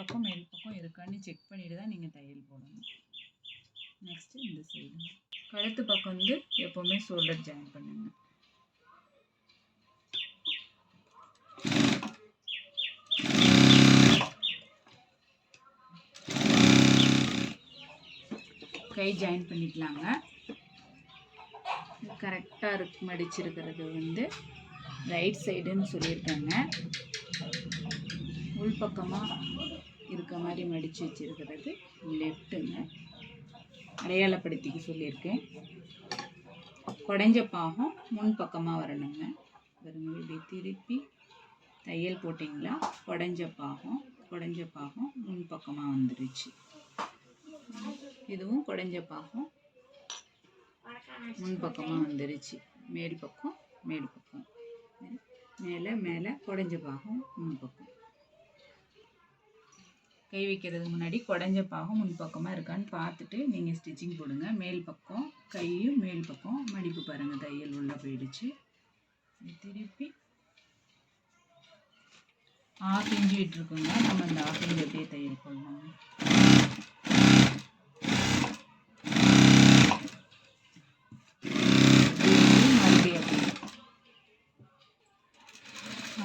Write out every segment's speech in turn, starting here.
பக்கம் மேல் பக்கம் இருக்கான்னு செக் பண்ணிட்டு தான் நீங்கள் தையல் போடணும். நெக்ஸ்ட்டு இந்த சைடு கழுத்து பக்கம் வந்து எப்போவுமே ஷோல்டர் ஜாயின் பண்ணுங்க. கை ஜாயின் பண்ணிக்கலாங்க. கரெக்டாக இருக்கு மடிச்சிருக்கிறது வந்து ரைட் சைடுன்னு சொல்லியிருக்காங்க. உள்பக்கமாக இருக்க மாதிரி மடித்து வச்சிருக்கிறது. லெஃப்ட்டுங்க. அடையாளப்படுத்திக்க சொல்லியிருக்கேன். குடஞ்ச பாகம் முன் பக்கமாக வரணுங்க. பாருங்க இப்படி திருப்பி தையல் போட்டிங்களா? குடஞ்ச பாகம் குடஞ்ச பாகம் முன் பக்கமாக வந்துருச்சு. இதுவும் குடஞ்ச பாகம் முன் பக்கமாக வந்துருச்சு. மேல் பக்கம் மேல் பக்கம். மேலே மேலே குடஞ்ச பாகம் முன் பக்கம். கை வைக்கிறதுக்கு முன்னாடி குடஞ்ச பாகம் முன்பக்கமாக இருக்கான்னு பார்த்துட்டு நீங்கள் ஸ்டிச்சிங் போடுங்க. மேல் பக்கம் கையும் மேல் பக்கம் மடிப்பு பாருங்கள் தையல் உள்ளே போயிடுச்சு. திருப்பி ஆஃப் இன்ச்சு விட்டுருக்கோங்க. நம்ம அந்த ஆஃப் இன்ச் அப்படியே தையல் போடலாம்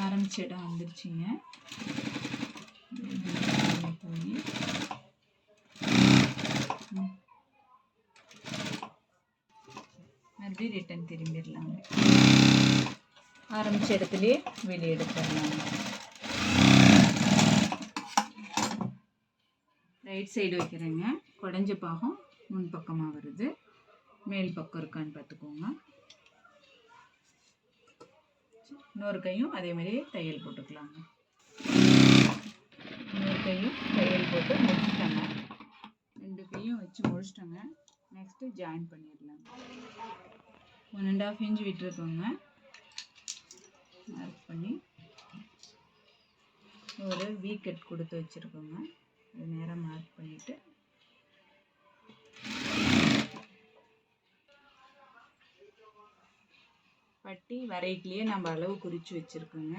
ஆரம்பிச்ச இடம் வந்துருச்சுங்க. போய் மறுபடியும் ரிட்டன் திரும்பிடலாங்க. ஆரம்பிச்ச இடத்துலயே வெளியே எடுத்துடலாங்க ரைட் சைடு வைக்கிறேங்க. குடஞ்ச பாகம் முன் பக்கமாக வருது. மேல் பக்கம் இருக்கான்னு பார்த்துக்கோங்க. இன்னொரு கையும் அதே மாதிரியே தையல் போட்டுக்கலாங்க. கையும் தையல் போட்டு முடிச்சிட்டாங்க. ரெண்டு கையும் வச்சு முடிச்சிட்டாங்க. நெக்ஸ்ட்டு ஜாயின் பண்ணிடலாம். ஒன் அண்ட் ஆஃப் இன்ச் விட்டுருக்கோங்க. மார்க் பண்ணி ஒரு வீ கட் கொடுத்து வச்சுருக்கோங்க. அது நேராக மார்க் பண்ணிவிட்டு பட்டி வரைக்குள்ளேயே நம்ம அளவு குறித்து வச்சுருக்கோங்க.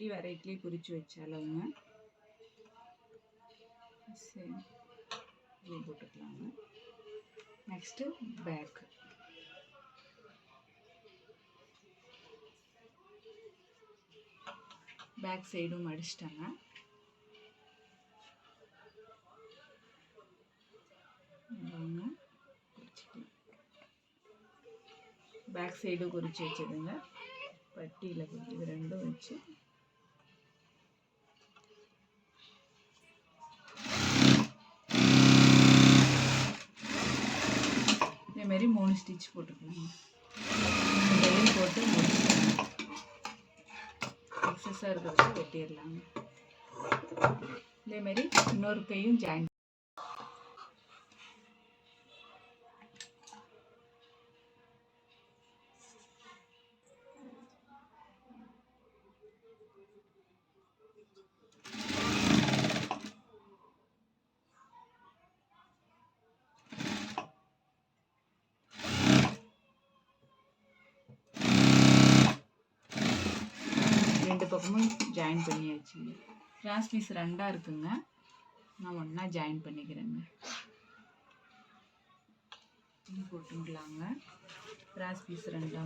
பட்டி வெரைட்டிலே குறித்து வச்ச அளவுங்க சரி இது போட்டுக்கலாங்க. நெக்ஸ்ட்டு பேக் பேக் சைடும் அடிச்சிட்டாங்க. பேக் சைடும் குறித்து வச்சதுங்க பட்டியில் குறித்து இது ரெண்டும் வச்சு. ஸ்டிச் போட்டுக்கலாம் தையல் போட்டு முடிச்சிடலாம் எக்ஸஸாக இருக்கிறது வெட்டிடலாங்க. இதேமாரி இன்னொரு கையும் ஜாயின் ரெண்டு பக்கமும் ஜாயின் பண்ணியாச்சுங்க கிராஸ் பீஸ் ரெண்டாக இருக்குங்க. நான் ஒன்றா ஜாயின் பண்ணிக்கிறேங்க. போட்டுங்களாங்க போட்டுக்கலாங்க. கிராஸ் பீஸ் ரெண்டாக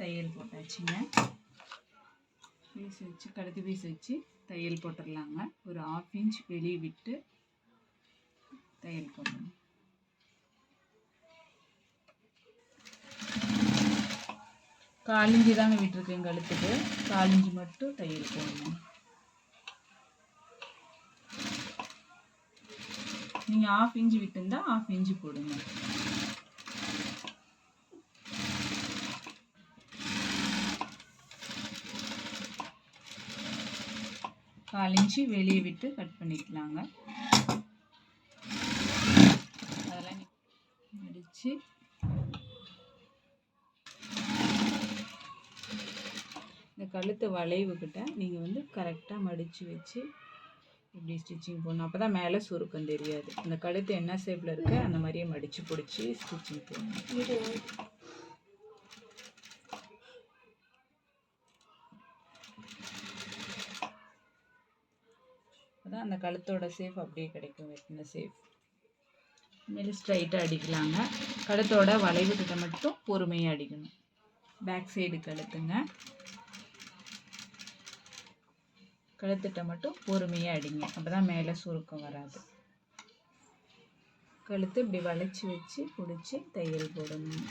தையல் போட்டாச்சுங்க. பீஸ் வச்சு கழுத்து பீஸ் வச்சு தையல் போட்டுடலாங்க. ஒரு ஆஃப் இன்ச் வெளியே விட்டு தையல் போடணும். காலிஞ்சி தாங்க விட்டுருக்கேன் கழுத்துக்கு காலிஞ்சி மட்டும் தையல் போடணும். நீங்கள் ஆஃப் இன்ச்சு விட்டுருந்தா ஆஃப் இன்ச்சு போடுங்க. கால் இன்ச்சு வெளியே விட்டு கட் பண்ணிக்கலாங்க. அதெல்லாம் மடித்து இந்த கழுத்து வளைவுக்கிட்ட நீங்கள் வந்து கரெக்டாக மடித்து வச்சு இப்படி ஸ்டிச்சிங் போடணும். அப்போ தான் மேலே சுருக்கம் தெரியாது. அந்த கழுத்து என்ன ஷேப்பில் இருக்கு அந்த மாதிரியே மடித்து பிடிச்சி ஸ்டிச்சிங் போடணும். அந்த கழுத்தோட சேஃப் அப்படியே கிடைக்கும். வெட்டின சேஃப் மேலே ஸ்ட்ரைட்டாக அடிக்கலாங்க. கழுத்தோட வளைவு கிட்ட மட்டும் பொறுமையாக அடிக்கணும். Back side கழுத்துங்க. கழுத்துட்ட மட்டும் பொறுமையாக அடிங்க. அப்போ தான் மேலே சுருக்கம் வராது. கழுத்து இப்படி வளைச்சி வச்சு பிடிச்சி தையல் போடணும்.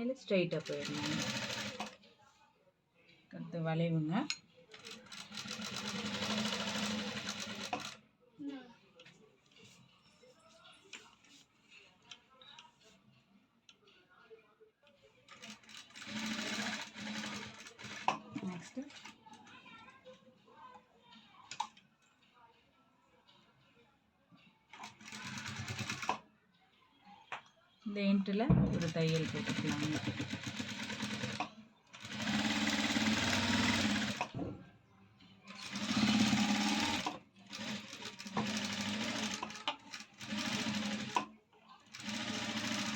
மேலே ஸ்ட்ரைட்டாக போயிடணும். கற்று வளைவுங்க. இந்த இன்ட்டில் ஒரு தையல் போட்டுக்கலாங்க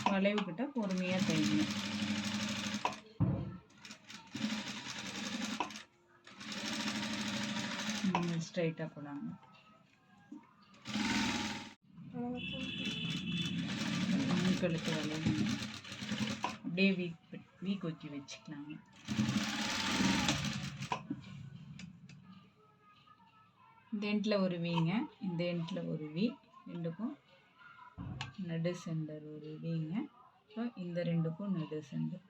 வளைவு கிட்ட பொறுமையாக தைக்கணும் ஸ்ட்ரைட்டாக போடாங்க கழுத்து வளைவு அப்படியே வீக் வீ கொக்கி வச்சுக்கலாங்க. இந்த எண்டில் ஒரு வீங்க இந்த எண்டில் ஒரு வி ரெண்டுக்கும் நடு சென்டர் ஒரு வீங்க. அப்புறம் இந்த ரெண்டுக்கும் நடு சென்டர்.